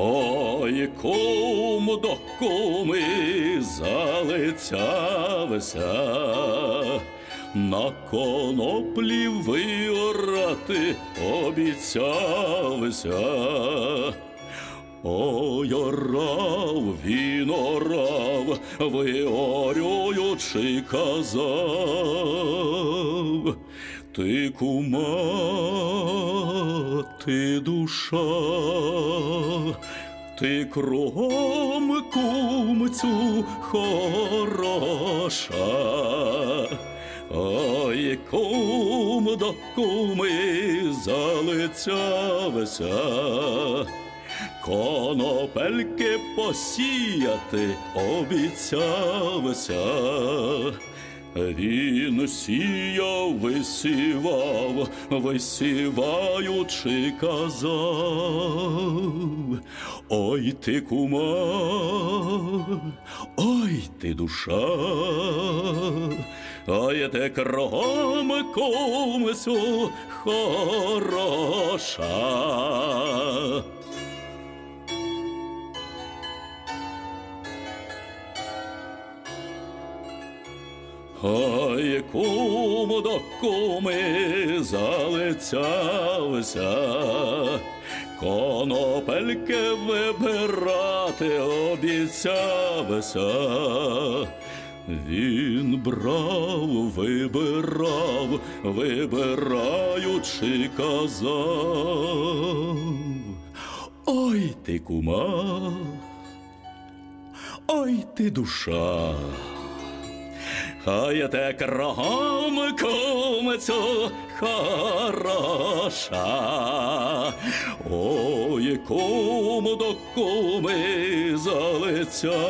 Ой, кум до куми залицявся, на коноплі виорати обіцявся. Ой, орав, він орав, виорюючи казав, ти кума, ти душа, ти кругом кумцю хороша. Ой, кум до куми залицявся, конопельки посіяти обіцявся. Він сіяв, висівав, висіваючи казав. Ой ти кума, ой ти душа, ой ти кругом кумцю хороша. Ой, кум до куми залицявся, конопельки вибирати обіцявся. Він брав, вибирав, вибираючи казав. Ой ти кума, ой ти душа. Хай те кругом кумцю хороша. Ой, кум до куми залицявся,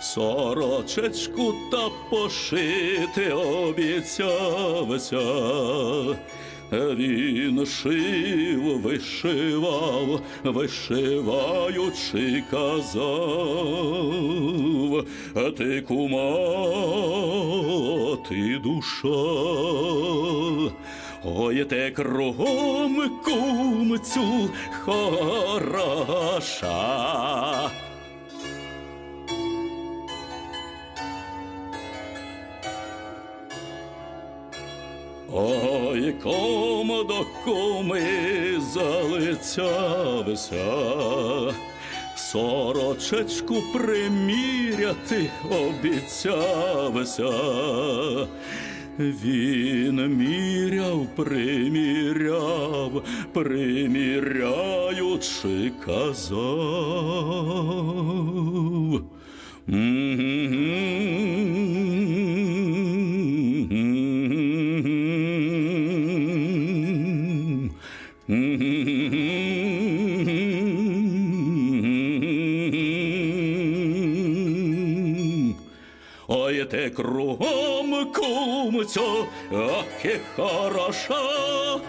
сорочечку та пошити обіцявся. Він шив, вишивав, вишиваючи казав, ти кума, ти душа, ой ти кругом кумцю хороша. Ой, ком до куми залицявся, сорочечку приміряти обіцявся. Він міряв, приміряв, приміряючи казав. Ой, ти кругом кумцю, ах, і хороша,